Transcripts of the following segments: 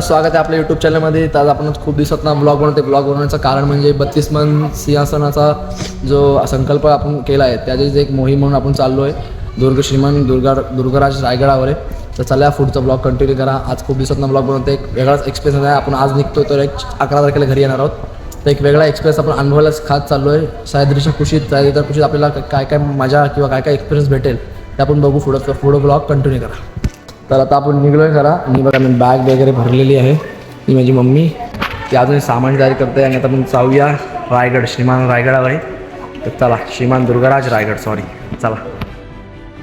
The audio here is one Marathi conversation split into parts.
स्वागत आहे आपल्या यूट्यूब चॅनलमध्ये आज आपण खूप दिवसात ना ब्लॉग बनवते ब्लॉग बनवण्याचं कारण म्हणजे बत्तीस मन सिंहासनाचा जो संकल्प आपण केला आहे त्याचीच एक मोहीम म्हणून आपण चाललो आहे दुर्ग श्रीमान दुर्गा दुर्गराज रायगडावर आहे. तर चला पुढचा ब्लॉग कंटिन्यू करा. आज खूप दिवसात ब्लॉग बनवते एक वेगळाच एक्सपिरियन्स आहे. आपण आज निघतो तर एक अकरा तारखेला घरी येणार आहोत. तर एक वेगळा एक्सपिरियन्स आपण अनुभवायलाच खात चाललो आहे सायद्रीच्या खुशीत सायद्रीच्या खुशीत आपल्याला काय काय मजा किंवा काय काय एक्सपिरियन्स भेटेल ते आपण बघू पुढं. पुढं ब्लॉग कंटिन्यू करा. तर आता आपण निघलोय खरा. मी बघा मी बॅग वगैरे भरलेली आहे. ही माझी मम्मी. ती अजून सामान तयारी करते आणि आता आपण जाऊया रायगड श्रीमान रायगडावर आहे. तर चला श्रीमान दुर्गाराज रायगड सॉरी चला.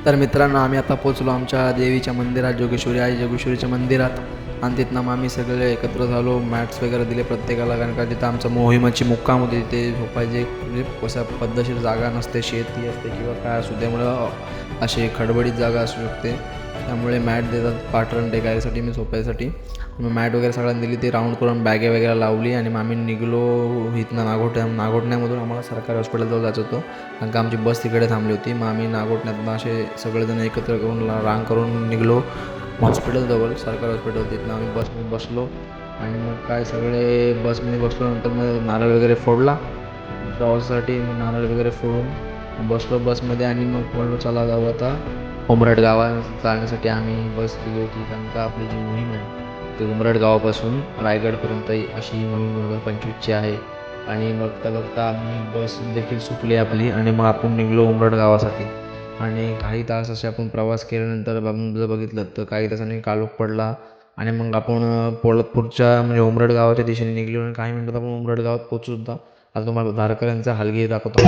तर मित्रांनो आम्ही आता पोचलो आमच्या देवीच्या मंदिरात जोगेश्वरी आहे जोगेश्वरीच्या मंदिरात. आणि तिथनं मग आम्ही सगळे एकत्र झालो. मॅट्स वगैरे दिले प्रत्येकाला कारण का तिथं आमचं मोहिमाची मुक्काम होती. तिथे झोपायचे म्हणजे कसं पद्धतशीर जागा नसते. शेती असते किंवा काय असू त्यामुळं अशी खडबडीत जागा असू शकते. त्यामुळे मॅट देतात पाठरण टेकायसाठी मी झोपायसाठी. मग मॅट वगैरे सगळ्यांनी दिली ती राऊंड करून बॅगे वगैरे लावली आणि मग आम्ही निघलो इथनं नागोठ्या नागोठण्यामधून आम्हाला सरकारी हॉस्पिटलजवळ जायचं होतं. कारण का आमची बस तिकडे थांबली होती. मग आम्ही नागोठण्यातनं असे सगळेजण एकत्र करून रांग करून निघलो. हॉस्पिटलजवळ सरकारी हॉस्पिटल तिथनं आम्ही बसमध्ये बसलो. आणि मग काय सगळे बसमध्ये बसलो नंतर मग नारळ वगैरे फोडला. प्रवासासाठी नारळ वगैरे फोडून बसलो बसमध्ये आणि मग बोललो चला जाऊ आता उमरड गावात जाण्यासाठी आम्ही बस केली होती कारण का आपली जी मोहीम आहे ती उमरड गावापासून रायगडपर्यंत अशी मोहीम दोन हजार पंचवीसची आहे. आणि बघता बघता आम्ही बस देखील सुटली आपली आणि मग आपण निघलो उमरड गावासाठी. आणि काही तास असे आपण प्रवास केल्यानंतर आपण जर बघितलं तर काही तासांनी कालोख पडला. आणि मग आपण अं, म्हणजे उमरड गावाच्या दिशेने निघलो आणि काही मिनटात आपण उमरड गावात पोहोचू सुद्धा. आता तुम्हाला धारकऱ्यांचा हलगी दाखवतो.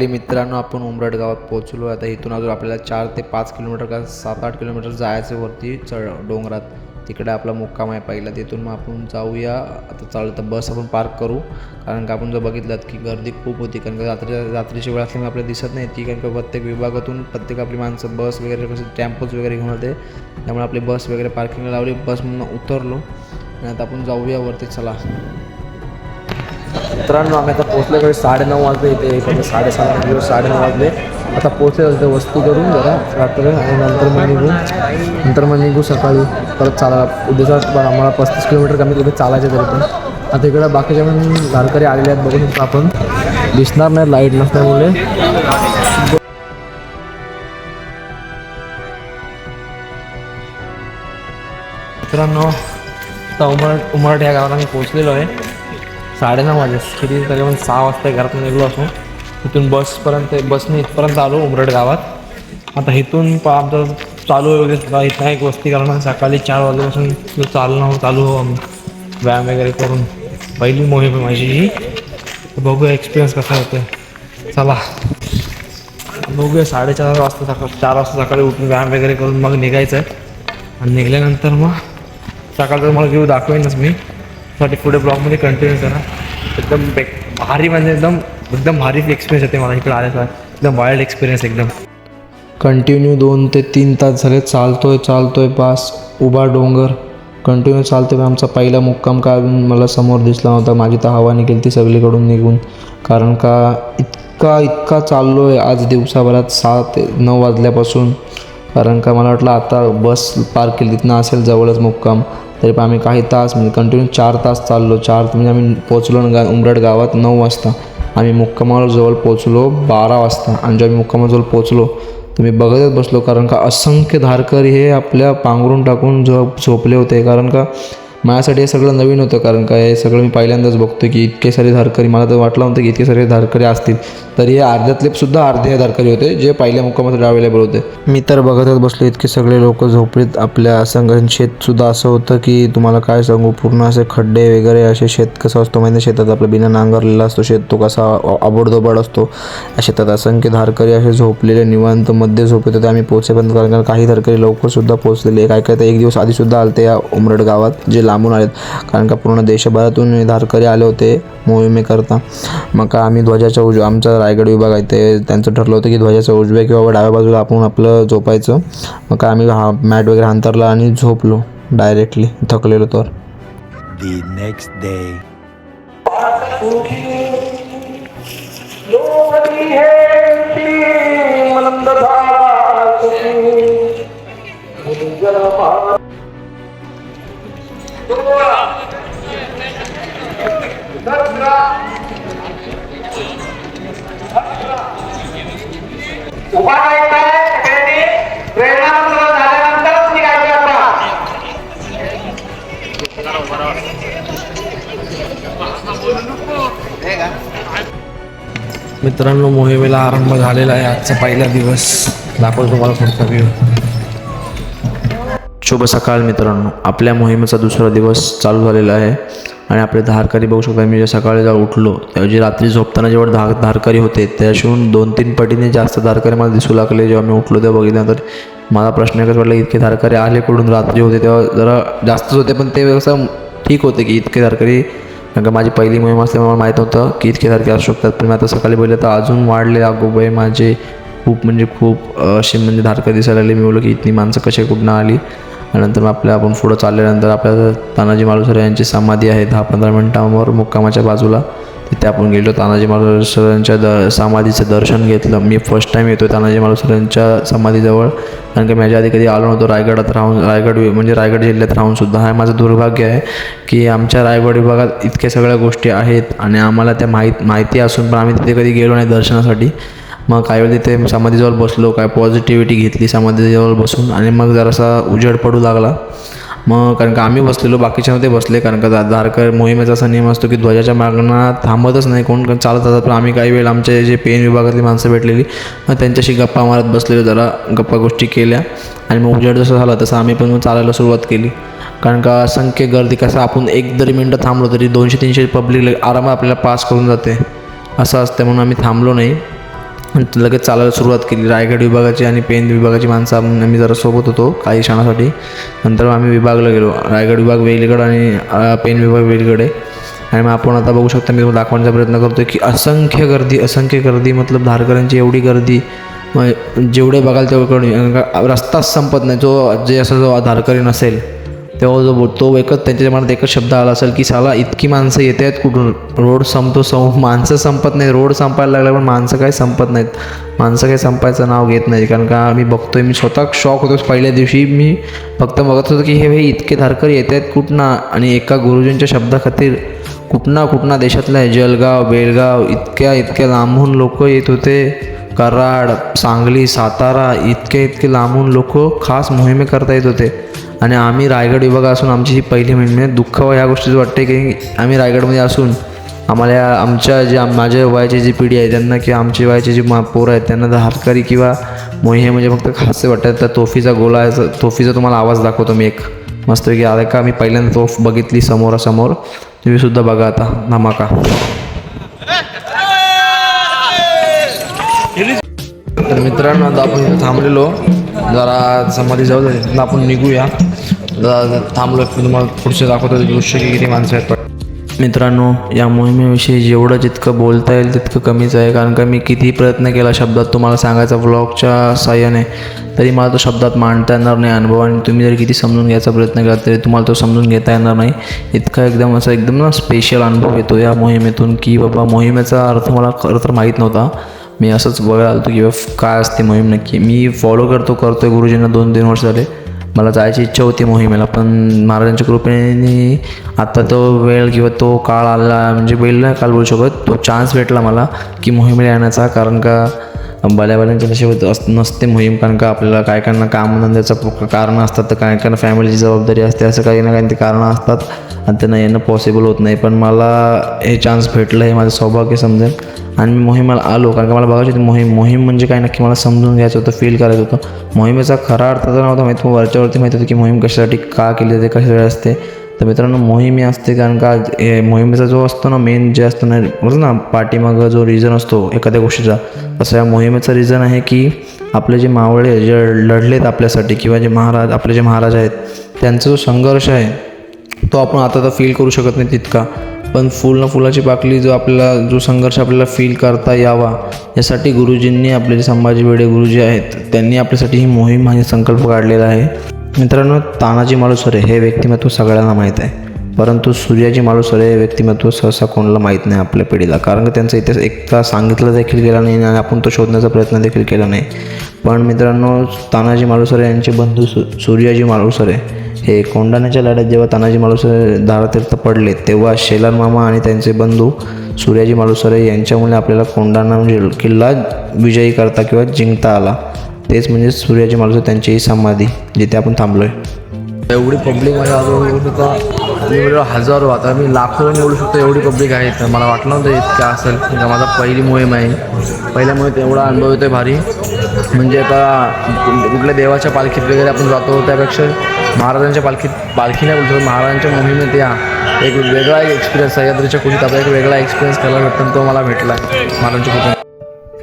फायनली मित्रांनो आपण उमरड गावात पोहोचलो. आता इथून अजून आपल्याला चार ते पाच किलोमीटर का सात आठ किलोमीटर जायचं वरती चढ डोंगरात. तिकडे आपला मुक्काम आहे पहिला. तिथून मग आपण जाऊया. आता चालू तर बस आपण पार्क करू. कारण का आपण जर बघितलं की गर्दी खूप होती. कारण का रात्री रात्रीची वेळ असल्यामुळे आपल्याला दिसत नाही ती कारण का प्रत्येक विभागातून प्रत्येक आपली माणसं बस वगैरे कसे टॅम्पोज वगैरे घेऊन होते त्यामुळे आपली बस वगैरे पार्किंगला लावली. बस म्हणून उतरलो. आणि आता आपण जाऊया वरती. चला. मित्रांनो आम्ही आता पोहोचल्याकडे साडेनऊ वाजले इथे फक्त साडेसात दिवस साडेनऊ वाजले. आता पोचले तिथे वस्तू करून जरा रात्र आणि नंतर मग निघू. नंतर मग निघू सकाळी. परत चाला उद्याचा आम्हाला पस्तीस किलोमीटर कमी कमी चालायचे तरी पण. आता इकडं बाकीच्या पण धारकरी आलेले आहेत बघून आपण. दिसणार नाही लाइट नसल्यामुळे. मित्रांनो आता उमरट उमरट या गावाला मी पोहोचलेलो आहे. साडेनऊ वाजे किती तरी सहा वाजता घरातून निघलो असो तिथून बसपर्यंत बसने इथपर्यंत आलो उमरड गावात. आता इथून आमचं चालू आहे वगैरे इथं एक वस्ती कारण सकाळी चार वाजेपासून चालणं चालू हो आम्ही. व्यायाम वगैरे करून. पहिली मोहीम आहे माझी ही. बघूया एक्सपिरियन्स कसा होतो चला. बघूया साडेचार वाजता सकाळ चार वाजता सकाळी उठून व्यायाम वगैरे करून मग निघायचं. आहे आणि निघाल्यानंतर मग सकाळचं मला घेऊ दाखवेनच मी. साठी पुढे ब्लॉगमध्ये कंटिन्यू करा एकदम बे भारी म्हणजे एकदम एकदम भारी एक्सपिरियन्स येते मला इकडे आल्याचा एकदम वाईल्ड एक्सपिरियन्स एकदम. कंटिन्यू दोन ते तीन तास झाले. चालतोय चालतोय पास उभा डोंगर. कंटिन्यू चालतोय आमचा पहिला मुक्काम काय मला समोर दिसला नव्हता. माझी तर हवा निघेल ती सगळीकडून निघून. कारण का इतका इतका चाललो आहे आज दिवसाभरात सहा ते नऊ वाजल्यापासून. कारण का मला वाटलं आता बस पार्क केली. तिथनं असेल जवळच मुक्काम. तरी पण आम्ही काही तास म्हणजे कंटिन्यू चार तास चाललो. चार म्हणजे आम्ही पोचलो ना गा उमरड गावात नऊ वाजता. आम्ही मुक्कामाजवळ पोचलो बारा वाजता. आणि जेव्हा आम्ही मुक्कामाजवळ पोचलो तर मी बघतच बसलो. कारण का असंख्य धारकरी हे आपल्या पांघरून टाकून झोप झोपले होते. कारण का माझ्यासाठी हे सगळं नवीन होतं कारण काय हे सगळं मी पहिल्यांदाच बघतो की इतके सारे धारकरी मला तर वाटलं नव्हतं की इतके सारे धारकरी असतील. तरी हे अर्ध्यातले सुद्धा अर्धे धारकरी होते जे पहिल्या मुक्कामासाठी अवेलेबल होते. मी तर बघतच बसलो इतके सगळे लोक झोपडीत आपल्या संघ शेतसुद्धा असं होतं की तुम्हाला काय सांगू पूर्ण असे खड्डे वगैरे असे शेत कसं असतो माहिती शेतात आपलं बिना नांगरलेला असतो शेत तो कसा आबडधोबड असतो. शेतात असंख्य धारकरी असे झोपलेले निवांत मध्ये झोपत होते आम्ही पोहोचेपर्यंत कारण काही धारकरी लवकर सुद्धा पोहोचलेले काय काय तर एक दिवस आधी सुद्धा आलते या उमरड गावात जे लांबून आलेत. कारण का पूर्ण देशभरातून धारकरी आले होते मोहिमेकरता. मग का आम्ही ध्वजाच्या उजव्या आमचा रायगड विभाग आहे ते त्यांचं ठरलं होतं की ध्वजाच्या उजव्या किंवा डाव्या बाजूला आपण आपलं झोपायचं. मग का आम्ही हा मॅट वगैरे अंतरला आणि झोपलो डायरेक्टली थकलेलो तर. The next मित्रांनो मोहिमेला आरंभ झालेला आहे आजचा पहिला दिवस. दाखवतो तुम्हाला पुढचा व्ह्यू शुभ सकाळ मित्रांनो. आपल्या मोहिमेचा दुसरा दिवस चालू झालेला आहे. आणि आपले धारकरी बघू शकता मी जे सकाळी जेव्हा उठलो तेव्हा जे रात्री झोपताना जेव्हा धार धारकरी होते त्याशिवून दोन तीन पटीने जास्त धारकरी मला दिसू लागले. जेव्हा मी उठलो तेव्हा बघितल्यानंतर मला प्रश्न एकच वाटला इतके धारकरी आले कुठून? रात्री होते तेव्हा जरा जास्तच होते पण ते व्यवसाय ठीक होते की इतके धारकरी कारण का माझी पहिली मोहीम असल्यामुळे मला माहीत नव्हतं की इतके तारखे असू शकतात. पण मी आता सकाळी बघितलं तर अजून वाढले अगोबाई माझे खूप म्हणजे खूप असे म्हणजे धारकं दिसायला लागले. मी बोललो की इतनी माणसं कशी कुठनं आली? आणि नंतर मग आपल्या आपण पुढं चालल्यानंतर आपल्या तानाजी मालुसरे यांची समाधी आहे दहा पंधरा मिनटांवर मुक्कामाच्या बाजूला. तिथे आपण गेलो तानाजी महाराज सरांच्या द समाधीचं दर्शन घेतलं. मी फर्स्ट टाईम येतो तानाजी महाराज सरांच्या समाधीजवळ. कारण की माझ्या आधी कधी आलो नव्हतो रायगडात राहून रायगड म्हणजे रायगड जिल्ह्यात राहून सुद्धा. हा माझं दुर्भाग्य आहे की आमच्या रायगड विभागात इतक्या सगळ्या गोष्टी आहेत आणि आम्हाला त्या माहीत माहिती असून पण आम्ही तिथे कधी गेलो नाही दर्शनासाठी. मग काही वेळ तिथे समाधीजवळ बसलो काय पॉझिटिव्हिटी घेतली समाधीजवळ बसून आणि मग जरासा उजेड पडू लागला. मग कारण का आम्ही बसलेलो बाकीच्या ते बसले. कारण का दा- धारकर मोहिमेचा असा नियम असतो की ध्वजाच्या मागणं थांबतच नाही. कोण कोण चालत जातात पण आम्ही काही वेळ आमचे जे पेन विभागातली माणसं भेटलेली मग त्यांच्याशी गप्पा मारत बसलेलो जरा गप्पा गोष्टी केल्या. आणि मग उजेड जसं झालं तसं आम्ही पण चालायला सुरुवात केली. कारण का असंख्य गर्दी कसं आपण एक जरी मिनटं थांबलो तरी दोनशे तीनशे पब्लिक आरामात आपल्याला पास करून जाते. असं असतं म्हणून आम्ही थांबलो नाही. लगेच चालायला सुरुवात केली. रायगड विभागाची आणि पेन विभागाची माणसं आम्ही आम्ही जरा सोबत होतो काही क्षणासाठी. नंतर आम्ही विभागला गेलो. रायगड विभाग वेगळीकडे आणि पेन विभाग वेगळीकडे आणि मग आपण आता बघू शकता मी तुम्हाला दाखवण्याचा प्रयत्न करतो की असंख्य गर्दी असंख्य गर्दी मतलब धारकऱ्यांची एवढी गर्दी मग जेवढे बघाल तेवढं रस्ताच संपत नाही. जो जे असा जो धारकरी नसेल तेव्हा जो तो एकच त्यांच्या मनात एकच शब्द आला असेल की साला इतकी माणसं येत आहेत कुठून? रोड संपतो सं माणसं संपत नाही रोड संपायला लागला पण माणसं काही संपत नाहीत. माणसं काही संपायचं नाव घेत नाही कारण का मी बघतोय मी स्वतः शॉक होतो पहिल्या दिवशी मी फक्त बघत होतो की हे हे इतके धारकर येत आहेत कुठनं? आणि एका गुरुजींच्या शब्दाखातीर कुठना कुठना देशातल्या जलगाव बेळगाव इतक्या इतक्या लांबून लोक येत होते. कराड सांगली सातारा इतके इतके लांबून लोक खास मोहिमे करता येत होते. आणि आम्ही रायगड विभाग असून आमची ही पहिली मोहीम आहे. दुःख ह्या गोष्टीचं वाटते की आम्ही रायगडमध्ये असून आम्हाला आमच्या जे माझ्या वयाची जी पिढी आहे त्यांना किंवा आमची वयाची जी मा पोरं आहेत त्यांना हातकरी किंवा मोहे म्हणजे फक्त खास वाटतात. तर तोफीचा गोला आहे. तोफीचा तुम्हाला आवाज दाखवतो मी एक. मस्त की आता का? मी पहिल्यांदा तोफ बघितली समोरासमोर. तुम्ही सुद्धा बघा आता. धमाका. तर मित्रांनो आता आपण थांबलेलो. जरा समाधी जाऊ दे आपण निघूया. जरा थांबलो मी तुम्हाला पुढचे दाखवतो दृश्य की किती माणसं आहेत. मित्रांनो या मोहिमेविषयी जेवढं जितकं बोलता येईल तितकं कमीच आहे. कारण का मी किती प्रयत्न केला शब्दात तुम्हाला सांगायचा व्लॉगच्या साह्याने तरी मला तो शब्दात मांडता येणार नाही. अनुभव आणि तुम्ही जर किती समजून घ्यायचा प्रयत्न केला तरी तुम्हाला तो समजून घेता येणार नाही. इतका एकदम असा एकदम ना स्पेशल अनुभव येतो या मोहिमेतून की बाबा मोहिमेचा अर्थ मला खरं तर माहीत नव्हता. मी असंच बघायला आलो की बाबा काय असते मोहीम नक्की? मी फॉलो करतो करतो आहे गुरुजींना दोन तीन वर्ष झाले. मला जायची इच्छा होती मोहिमेला पण महाराजांच्या कृपेने आता तो वेळ किंवा तो काळ आला म्हणजे वेळ नाही काल बोलू शकत. तो चान्स भेटला मला की मोहिमेला येण्याचा कारण का बल्याबल्यांच्या नशिबात अस नसते मोहीम कारण का आपल्याला काय काहींना कामधंद्याचं कारण कारणं असतात तर काय काहींना फॅमिलीची जबाबदारी असते असं काही ना काही ते कारणं असतात. आणि त्यांना येणं पॉसिबल होत नाही. पण मला हे चान्स भेटलं हे माझं सौभाग्य समजेल. आणि मी मोहिमेला आलो कारण का मला बघायची होती मोहीम मोहीम म्हणजे काय? नक्की मला समजून घ्यायचं होतं फील करायचं होतं. मोहिमेचा खरा अर्थ तर नव्हता माहीत मग वरच्यावरती माहीत होतं की मोहीम कशासाठी का केली जाते कशासाठी असते. तर मित्रांनो मोहीम ही असते कारण का मोहिमेचा जो असतो ना मेन जे असतो ना बोलतो ना पाठीमागं जो रिझन असतो एखाद्या गोष्टीचा तसं या मोहिमेचं रिझन आहे की आपले जे मावळे जे लढलेत आपल्यासाठी किंवा जे महाराज आपले जे महाराज आहेत त्यांचा जो संघर्ष आहे तो आपण आता तर फील करू शकत नाही तितका. पण फुल ना फुलाची पाकली जो आपल्याला जो संघर्ष आपल्याला फील करता यावा यासाठी गुरुजींनी आपले जे संभाजी भिडे गुरुजी आहेत त्यांनी आपल्यासाठी ही मोहीम हा संकल्प काढलेला आहे. मित्रांनो तानाजी मालुसरे हे व्यक्तिमत्व सगळ्यांना माहीत आहे. परंतु सूर्याजी मालुसरे हे व्यक्तिमत्व सहसा कोणाला माहीत नाही आपल्या पिढीला. कारण का त्यांचा इतिहास एकदा सांगितलं देखील गेला नाही आणि आपण तो शोधण्याचा प्रयत्न देखील केला नाही. पण मित्रांनो तानाजी मालुसरे यांचे बंधू सु सूर्याजी मालुसरे हे कोंडाण्याच्या लढ्यात जेव्हा तानाजी मालुसरे धारातीर्थ पडले तेव्हा शेलार मामा आणि त्यांचे बंधू सूर्याजी मालुसरे यांच्यामुळे आपल्याला कोंडाणा म्हणजे किल्ला विजयी करता किंवा जिंकता आला. तेच म्हणजे सूर्याजी मालुसरे त्यांची समाधी जिथे आपण थांबलो आहे एवढी पब्लिक माझ्या आजूबाजूला येऊ मी बोललो हजारो आता मी लाखो निवडू शकतो एवढी पब्लिक आहे तर मला वाटलं नव्हतं इतकं असेल. का माझा पहिली मोहीम आहे. पहिल्या मोहिमेत एवढा अनुभव येतो भारी. म्हणजे आता कुठल्या देवाच्या पालखीत वगैरे आपण जातो त्यापेक्षा महाराजांच्या पालखीत पालखी नाही बोलतो महाराजांच्या मोहिमेत या. एक वेगळा एक एक्सपिरियन्स सह्याद्रीच्या कुशीत आपला एक वेगळा एक्सपिरियन्स करायला भेटतो तो मला भेटला. महाराजांच्या कुठे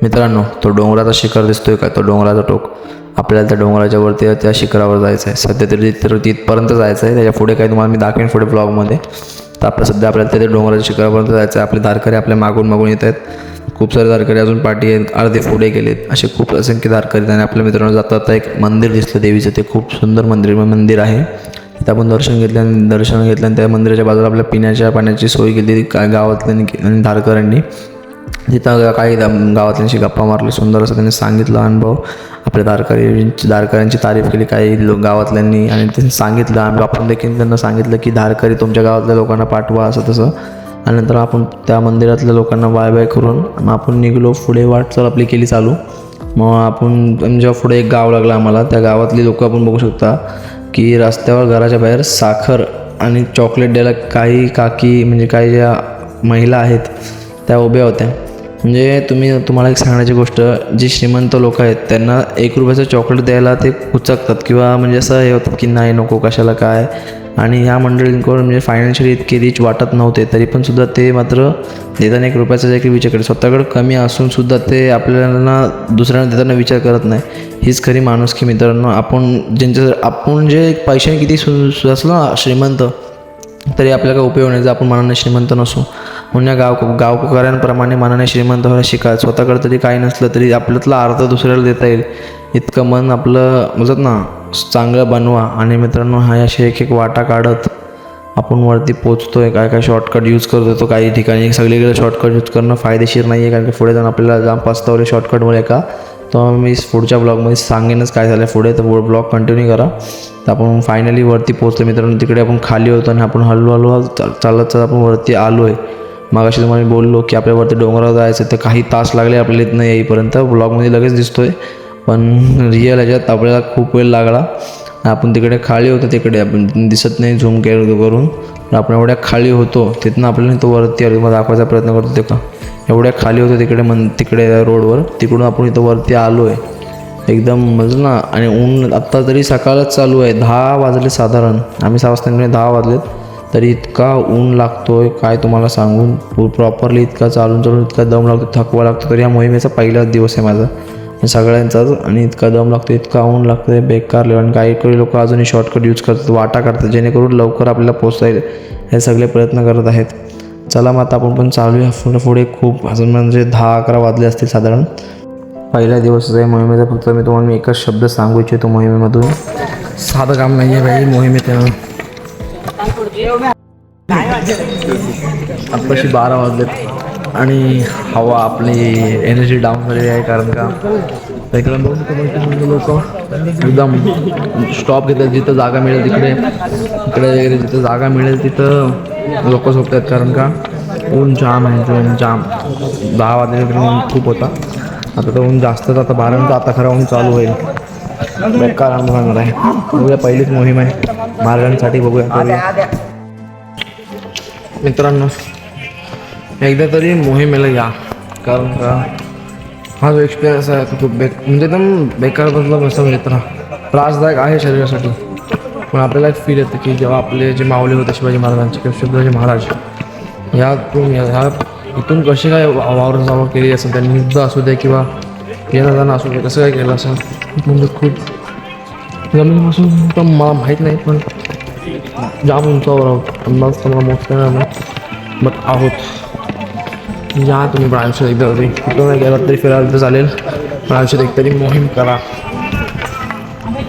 मित्रांनो तो डोंगराचा शिखर दिसतोय का? तो डोंगराचा टोक. आपल्याला त्या डोंगराच्या वरती त्या शिखरावर जायचं आहे सध्या तरी तर तिथपर्यंत जायचं आहे त्याच्या पुढे काही तुम्हाला मी दाखवेन पुढे ब्लॉगमध्ये तर आपल्या सध्या आपल्याला त्या डोंगराच्या शिखरापर्यंत जायचं आहे आपले धारकरी आपल्या मागून मागून येत आहेत. खूप सारे धारकरी अजून पाठी आहेत. अर्धे पुढे गेलेत. असे खूप असंख्य धारकरी आणि आपल्या मित्रांनो जाता आता एक मंदिर दिसलं देवीचं. ते खूप सुंदर मंदिर मंदिर आहे. तिथं आपण दर्शन घेतलं आणि दर्शन घेतलं आणि त्या मंदिराच्या बाजूला आपल्या पिण्याच्या पाण्याची सोय केली. काय गावातल्या आणि धारकऱ्यांनी. तिथं काही गावातल्याशी गावातल्यांशी गप्पा मारले सुंदर असं त्यांनी सांगितलं अनुभव. आपल्या दारकरी दारकऱ्यांची तारीफ केली काही लोक गावातल्यांनी आणि त्यांनी सांगितलं. आणि आपण देखील त्यांना सांगितलं की दारकरी तुमच्या गावातल्या लोकांना पाठवा असं तसं. आणि नंतर आपण त्या मंदिरातल्या लोकांना बाय बाय करून मग आपण निघलो पुढे वाटचाल आपली केली चालू. मग आपण जेव्हा पुढे एक गाव लागलं आम्हाला. त्या गावातली लोकं आपण बघू शकता की रस्त्यावर घराच्या बाहेर साखर आणि चॉकलेट द्यायला काही काकी म्हणजे काही ज्या महिला आहेत त्या उभ्या होत्या. म्हणजे तुम्ही तुम्हाला एक सांगण्याची गोष्ट जी श्रीमंत लोक आहेत त्यांना एक रुपयाचं चॉकलेट द्यायला ते उचकतात किंवा म्हणजे असं हे होतं की नाही नको कशाला काय? आणि ह्या मंडळींकडून म्हणजे फायनान्शियली इतके रिच वाटत नव्हते तरी पण सुद्धा ते मात्र देताना एक रुपयाचा देखील विचार करत स्वतःकडे कमी असून सुद्धा ते आपल्याला दुसऱ्यांना देताना विचार करत नाही. हीच खरी माणूस की मित्रांनो आपण ज्यांच्या आपण जे पैशाने किती सु असलो ना श्रीमंत तरी आपल्याला उपयोग होण्याचा आपण मनाने श्रीमंत नसू. म्हणून या गाव गावकऱ्यांप्रमाणे मनाने श्रीमंत व्हायला शिका. स्वतःकडे तरी काही नसलं तरी आपल्यातला अर्थ दुसऱ्याला देता येईल. इतकं मन आपलं म्हणतात ना? चांगलं बनवा. आणि मित्रांनो हा अशी एक एक वाटा काढत आपण वरती पोचतो आहे काय काय शॉर्टकट यूज करत होतो काही ठिकाणी. सगळीकडे शॉर्टकट यूज करणं फायदेशीर नाही आहे कारण की पुढे जाऊन आपल्याला जाम पस्तावले शॉर्टकटमुळे का? तर मी पुढच्या ब्लॉगमध्ये सांगेनच काय झालं पुढे. तर ब्लॉग कंटिन्यू करा. तर आपण फायनली वरती पोचतो मित्रांनो. तिकडे आपण खाली होतो आणि आपण हळू हळू चाल- चालत चालत आपण वरती आलो आहे मागाशी तुम्हाला मी बोललो की आपल्यावरती डोंगरावर जायचं तर काही तास लागले आपल्याला इथनं येईपर्यंत. ब्लॉगमध्ये लगेच दिसतोय पण रिअल ह्याच्यात आपल्याला खूप वेळ लागला. आपण तिकडे खाली होतो तिकडे आपण दिसत नाही झूम केअर करून. आपण एवढ्या खाली होतो तिथनं आपल्याला तो वरती आलो मग दाखवायचा प्रयत्न करतो ते का? एवढ्या खाली होतो तिकडे मन तिकडे रोडवर तिकडून आपण इथं वरती आलो आहे एकदम म्हणजे ना आणि ऊन आत्ता तरी सकाळच चालू आहे दहा वाजले साधारण. आम्ही सहा वाजता दहा वाजलेत. तरी इतका ऊन लागतोय काय तुम्हाला सांगून प्रॉपरली इतका चालून चालून इतका दम लागतो थकवा लागतो तर या मोहिमेचा पहिलाच दिवस आहे माझा. सगळ्यांचाच आणि इतका दम लागतो इतका ऊन लागतं बेकार लेवल. आणि काही काही लोक अजूनही शॉर्टकट यूज करतात वाटा करतात जेणेकरून लवकर आपल्याला पोचता येईल. हे सगळे प्रयत्न करत आहेत. चला मग आता आपण पण चालूया. पुढे पुढे खूप अजून म्हणजे दहा अकरा वाजले असतील साधारण. पहिला दिवस आहे मोहिमेचा फक्त मी तुम्हाला मी एकच शब्द सांगू इच्छितो मोहिमेमधून. साधं काम नाही आहे भाई मोहिमेत आत्ताशी बारा वाजलेत आणि हवा आपली एनर्जी डाऊन झालेली आहे कारण का इकडे लोक एकदम स्टॉप घेतात जिथं जागा मिळेल तिकडे इकडे वगैरे जिथं जागा मिळेल तिथं लोक झोपतात कारण का ऊन जाम आहे ऊन जाम. दहा वाजले ऊन खूप होता. आता तर ऊन जास्तच आता बारानंतर आता खरं ऊन चालू होईल. बेकार अनुभव आहे. उद्या पहिलीच मोहीम आहे. महाराजांसाठी बघूया करूया. मित्रांनो एकदा तरी मोहिमेला या. कारण का? हा जो एक्सपिरियन्स आहे तो खूप बेक म्हणजे एकदम बेकार बदला कसं मित्र त्रासदायक आहे शरीरासाठी. पण आपल्याला एक फील येतं की जेव्हा आपले जे माऊली होते शिवाजी महाराजांचे किंवा शिवराजी महाराज ह्यातून ह्या इथून कशी काय वा- वावर जावं केली असेल? त्यांनी युद्ध असू दे किंवा येणं जाणं असू दे कसं काय केलं असेल? खूप म्हणजे खूप जमिनीपासून तर मला माहीत नाही पण जाम उंचावर आहोत अंदाज तर मला मोठा नाही बट आहोत. या तुम्ही पण एकदा तरी. कुठं नाही गेलात तरी फिरायला तर चालेल. पण एक तरी मोहीम करा.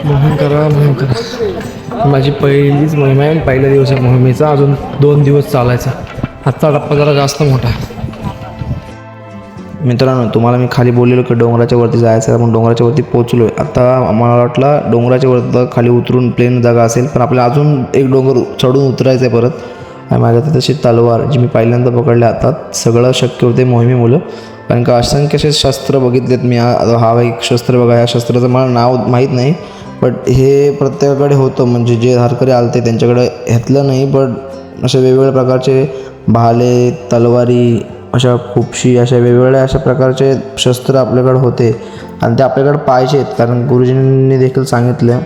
मोहीम करा मोहीम करा. माझी पहिलीच मोहीम आहे पहिल्या दिवस आहे मोहिमेचा अजून दोन दिवस चालायचा. आजचा टप्पा जरा जास्त मोठा आहे. मित्रांनो तुम्हाला मी खाली बोललेलो की डोंगराच्या वरती जायचं आहे आपण डोंगराच्या वरती पोहोचलो आहे आता मला वाटलं डोंगराच्या वरती खाली उतरून प्लेन जागा असेल पण आपल्याला अजून एक डोंगर चढून उतरायचं आहे परत. आणि माझ्या तर तशी तलवार जी मी पहिल्यांदा पकडल्या हातात सगळं शक्य होते मोहिमेमुळं कारण का असंख्य असे शस्त्र बघितलेत मी हा एक शस्त्र बघा या शस्त्राचं मला नाव माहीत नाही. बट हे प्रत्येकाकडे होतं म्हणजे जे धारकरी आलते त्यांच्याकडे घेतलं नाही बट असे वेगवेगळ्या प्रकारचे भाले तलवारी अशा खूपशी अशा वेगवेगळ्या अशा प्रकारचे शस्त्र आपल्याकडे होते आणि ते आपल्याकडे पाहिजेत. कारण गुरुजींनी देखील सांगितलं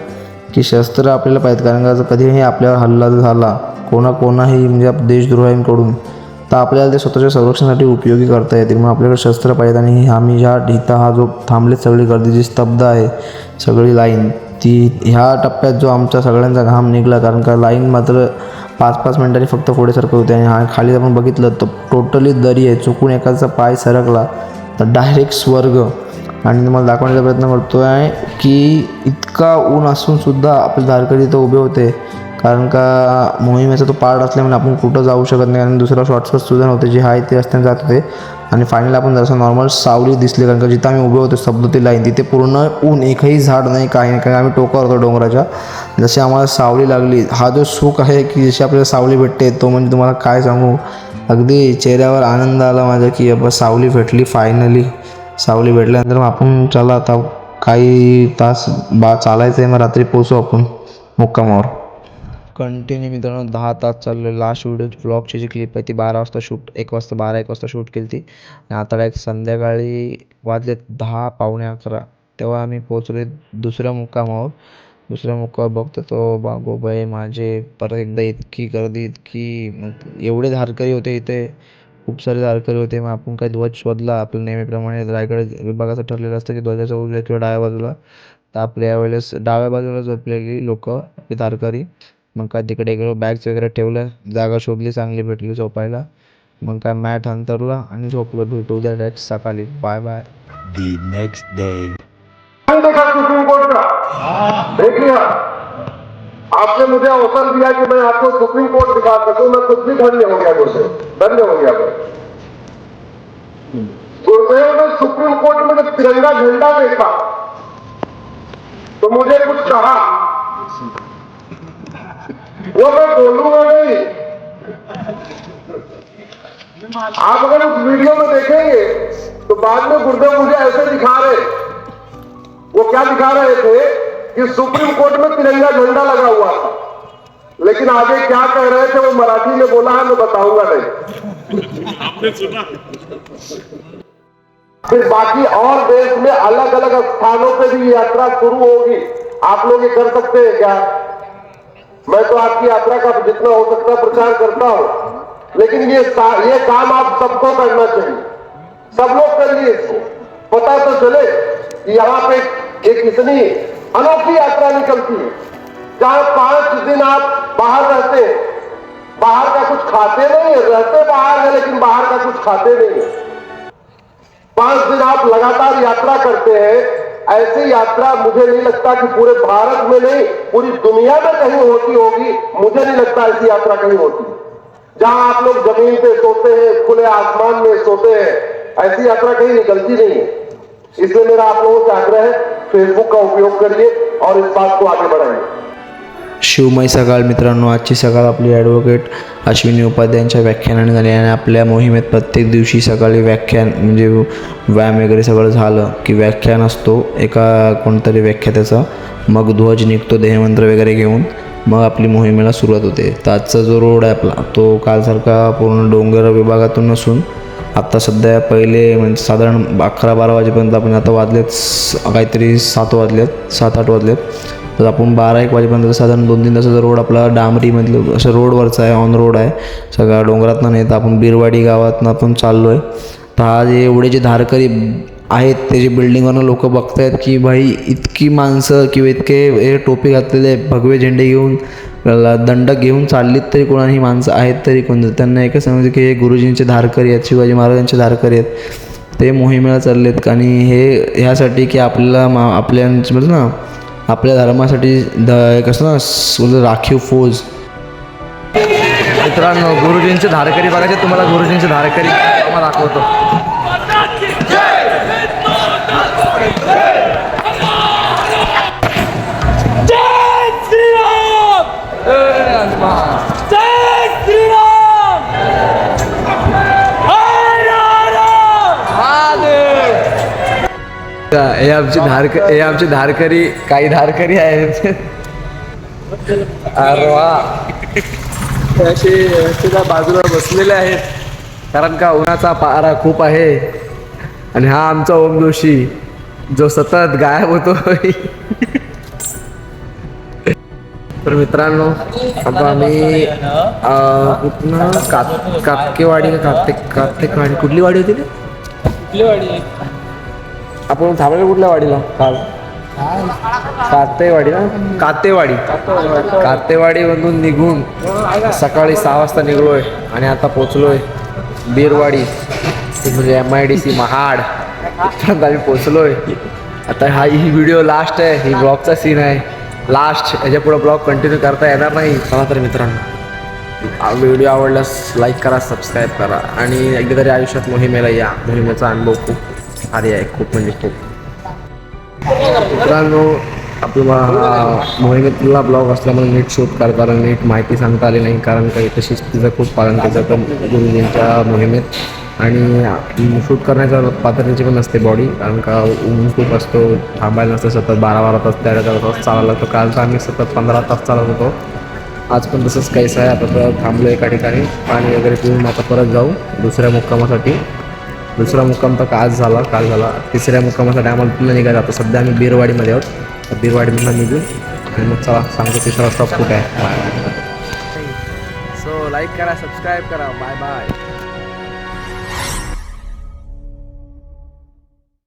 की शस्त्र आपल्याला पाहिजेत. कारण का जर कधीही आपल्यावर हल्ला झाला कोणा कोणाही म्हणजे देशद्रोहींकडून तर आपल्याला ते स्वतःच्या संरक्षणासाठी उपयोगी करता येतील. म्हणून आपल्याकडे शस्त्र पाहिजेत आणि आम्ही ह्या ढिता हा जो थांबलेत सगळी गर्दी जी स्तब्ध आहे सगळी लाईन ती ह्या टप्प्यात जो आमचा सगळ्यांचा घाम निघला कारण का लाईन मात्र पाच पाच मिनिटांनी फक्त पुढे सरकत होते आणि हा खाली आपण बघितलं तर टोटली दरी आहे. चुकून एकाचा पाय सरकला तर डायरेक्ट स्वर्ग. आणि तुम्हाला दाखवण्याचा प्रयत्न करतो आहे की इतका ऊन असूनसुद्धा आपले धारकरी इथं उभे होते. कारण का मोहिमेचा तो पार्ट असल्यामुळे आपण कुठं जाऊ शकत नाही. आणि दुसरा शॉर्टकट सुद्धा नव्हते जे आहे ते रस्त्याने जात होते. आणि फायनल आपण जसं नॉर्मल सावली दिसली कारण का जिथं आम्ही उभे होतो शब्द लाईन तिथे पूर्ण ऊन एकही झाड नाही काही नाही कारण आम्ही टोकावर होतो डोंगराच्या. जशी आम्हाला सावली लागली हा जो सुख आहे की जशी आपल्याला सावली भेटते तो म्हणजे तुम्हाला काय सांगू? अगदी चेहऱ्यावर आनंद आला माझा की बाबा सावली भेटली फायनली सावली भेटल्यानंतर मग आपण चला आता काही तास बा चालायचं आहे मग रात्री पोचू आपण मुक्कामावर. कंटिन्यू मित्रांनो दहा तास चालले लास्ट व्हिडिओ ब्लॉगची जी क्लिप आहे ती बारा वाजता शूट एक वाजता बारा एक वाजता शूट केली ती. आणि आता डायरेक्ट संध्याकाळी वाजले दहा पावणे अकरा. तेव्हा आम्ही पोचले दुसऱ्या मुक्कामावर. दुसऱ्या मुक्कामावर बघतो तो बागोबाई माझे परत एकदा इतकी गर्दी इतकी एवढे धारकरी होते इथे. खूप सारे धारकरी होते. मग आपण काही ध्वज शोधला आपल्या नेहमीप्रमाणे रायगड विभागाचं ठरलेलं असतं की ध्वजाच्या उजव्या किंवा डाव्या बाजूला. तर आपल्या यावेळेस डाव्या बाजूला झोपलेली लोक आपले धारकरी. मग काय तिकडे गेलो बॅग्स वगैरे ठेवल्या जागा शोधली चांगली भेटली झोपायला. मग काय मॅट अंतरला आणि झोपलो भेटू उद्या डायरेक्ट सकाळी. Bye bye The next day. नहीं देखा सुप्रीम कोर्ट का देख लिया आपने मुझे अवसर दिया कि मैं आपको सुप्रीम कोर्ट दिखा सकूं मैं कुछ भी धन्य हो गया मुझसे। धन्य हो गया मैं। गुरुदेव ने सुप्रीम कोर्ट में जब तिरंगा झंडा देखा तो मुझे कुछ कहा। वो मैं बोलूँगा नहीं। आप अगर उस वीडियो में देखेंगे तो बाद में गुरुदेव मुझे ऐसे दिखा रहे। वो क्या दिखा रहे थे? कि सुप्रीम कोर्ट में तिरंगा झंडा लगा हुआ था। लेकिन आगे क्या कह रहे थे वो मराठी में बोला है मैं बताऊँगा नहीं। आपने सुना? फिर बाकी और देश में अलग अलग स्थानों पे भी यात्रा शुरू होगी। आप लोग ये कर सकते हैं क्या? मैं तो आपकी यात्रा का जितना हो सकता प्रचार करता हूँ। लेकिन ये ये काम आप सबको करना चाहिए। सब लोग करिए इसको। पता तो चले कि यहाँ पे एक इतनी अनोखी यात्रा निकलती है, जहाँ पाँच दिन आप बाहर रहते हैं। बाहर का कुछ खाते नहीं है, रहते बाहर है, लेकिन बाहर का कुछ खाते नहीं है। पाँच दिन आप लगातार यात्रा करते हैं ऐसी यात्रा मुझे नहीं लगता कि पूरे भारत में नहीं, पूरी दुनिया में कहीं होती होगी। मुझे नहीं लगता ऐसी यात्रा कहीं होती। जहाँ आप लोग ज़मीन पे सोते हैं, खुले आसमान में सोते हैं, ऐसी यात्रा कहीं निकलती नहीं। है इसलिए मेरा आप लोगों से आग्रह है फेसबुक का उपयोग करिए और इस बात को आगे बढ़ाइए शिवमय सकाळ मित्रांनो. आजची सकाळ आपली ॲडव्होकेट अश्विनी उपाध्यायांच्या व्याख्यानाने झाली आणि आपल्या मोहिमेत प्रत्येक दिवशी सकाळी व्याख्यान म्हणजे व्यायाम वगैरे सगळं झालं की व्याख्यान असतो एका कोणतरी व्याख्यात्याचा. मग ध्वज निघतो देहमंत्र वगैरे घेऊन. मग आपली मोहिमेला सुरुवात होते. तर आजचा जो रोड आहे आपला तो कालसारखा पूर्ण डोंगर विभागातून नसून आत्ता सध्या पहिले म्हणजे साधारण अकरा बारा वाजेपर्यंत आपण आता वाजलेत काहीतरी सात वाजलेत सात आठ वाजलेत. तर आपण बारा एक वाजेपर्यंत साधारण दोन तीन तासाचा रोड आपला डांबरीमधलं असं रोडवरचा आहे ऑन रोड आहे. सगळा डोंगरातनं नाही तर आपण बिरवाडी गावातनं आपण चाललो आहे तर हा जे एवढे जे धारकरी आहेत ते जे बिल्डिंगवरनं लोक बघतायत की भाई इतकी माणसं किंवा इतके हे टोपी घातलेले भगवे झेंडे घेऊन दंड दंडक घेऊन चाललीत तरी कोणाही माणसं आहेत तरी कोण त्यांना एकच समजते की हे गुरुजींचे धारकरी आहेत शिवाजी महाराजांचे धारकरी आहेत ते मोहिमेला चाललेत. आणि हे ह्यासाठी की आपल्याला मा आपल्या म्हणजे ना आपल्या धर्मासाठी द एक असं ना राखीव फौज मित्रांनो गुरुजींचे धारकरी बघायचे तुम्हाला गुरुजींचे धारकरी तुम्हाला दाखवतो हे आमचे धारक हे आमचे धारकरी काही धारकरी आहेत. अरे वा. ते असे असे बाजूला बसलेले आहेत. कारण का उन्हाचा पारा खूप आहे. आणि हा आमचा ओम जोशी जो सतत गायब होतो. तर मित्रांनो आता आम्ही अं, कुठनं? कात कातकेवाडी का काते कातेकवाडी कुठली वाडी होती ना कुठली वाडी? आपण थांबलेलो कुठल्या वाडीला? काल. कातेवाडी ना? कातेवाडी. कातेवाडीमधून निघून सकाळी सहा वाजता निघलोय आणि आता पोचलोय बीरवाडी. म्हणजे M I D C Mahad. इथपर्यंत आम्ही पोचलोय. आता हा ही व्हिडिओ लास्ट आहे. ही ब्लॉगचा सीन आहे. लास्ट याच्यापुढे ब्लॉग कंटिन्यू करता येणार नाही. चला तर मित्रांनो. व्हिडिओ आवडल्यास लाईक करा सबस्क्राईब करा. आणि एकदा तरी आयुष्यात मोहिमेला या. मोहिमेचा अनुभव खूप भारी आहे खूप म्हणजे खूप. मित्रांनो आपला मोहिमेत मोहिमेतला ब्लॉग असल्यामुळे नीट शूट करताना नीट माहिती सांगता आली नाही कारण काही तशीच तिचं खूप पालन केलं जातं गुरुजींच्या मोहिमेत. आणि शूट करण्याच्या पात्रतेची पण नसते बॉडी कारण का ऊन खूप असतो थांबायला नसतं सतत बारा बारा तास तेरा तेरा तास चालायला लागतो. काल तर आम्ही सतत पंधरा तास चालत होतो. आज पण तसंच काहीच आहे आता तर थांबलो एका ठिकाणी पाणी वगैरे पिऊन आता परत जाऊ दुसऱ्या मुक्कामासाठी. दुसरा मुक्काम तर आज झाला काल झाला. तिसऱ्या मुक्कामासाठी आम्हाला पुन्हा निघायला आता. सध्या आम्ही बिरवाडीमध्ये आहोत. तर निघू आणि मग चला सांगतो तिसरा स्टॉप कुठे आहे. सो लाईक करा सबस्क्राईब करा. Bye bye